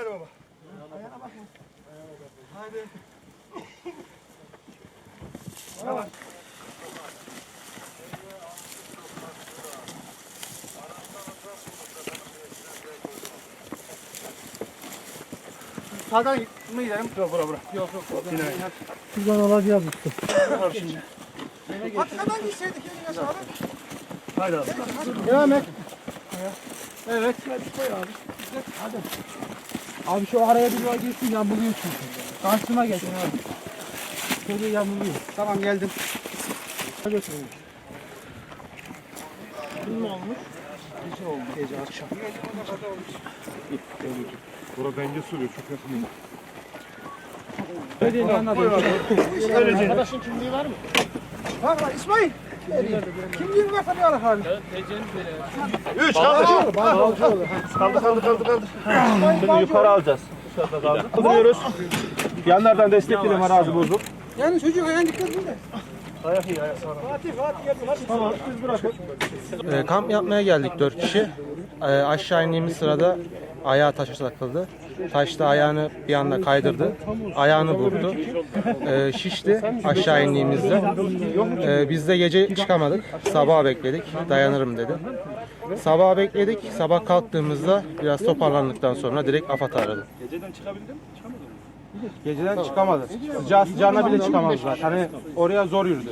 Hadi baba. Sağdan mı gidelim? Yok bura bura. Yok yok. Yine. Şuradan alacağız usta. Patikadan gitseydik ya yine abi. Haydi abi. Devam et. Evet. Abi şu araya bir var girsin yambuluyor çünkü. Karşıma geçin abi. Şöyle yambuluyor. Tamam geldim. Gece akşam. Bura denge sürüyor çok yakın. Öyle değil anladım. Arkadaşın kimliği var mı? Var var İsmail. Kimliğin varsa bir ara abi. Üç kaldı. Kaldı kaldı kaldı kaldı. Şimdi Yukarı alacağız. Kaldırıyoruz. Yanlardan destekleyelim arazi bozuk. Yani çocuk ayağın dikkat edin de. Ayak iyi ayak sağlam. Fatih Fatih geldi. Hadi. Tamam siz bırakın. E, kamp yapmaya geldik dört kişi. E, aşağı indiğimiz sırada ayağı taşa takıldı. Taşta ayağını bir anda kaydırdı. Ayağını burktu. E, şişti aşağı indiğimizde. E, biz de gece çıkamadık. Sabaha bekledik. Dayanırım dedi. Sabah bekledik. Sabah kalktığımızda biraz toparlandıktan sonra direkt AFAD aradı. Geceden çıkamadı. Sıcağı sıcağına bile çıkamazlar. Hani oraya zor yürüdü.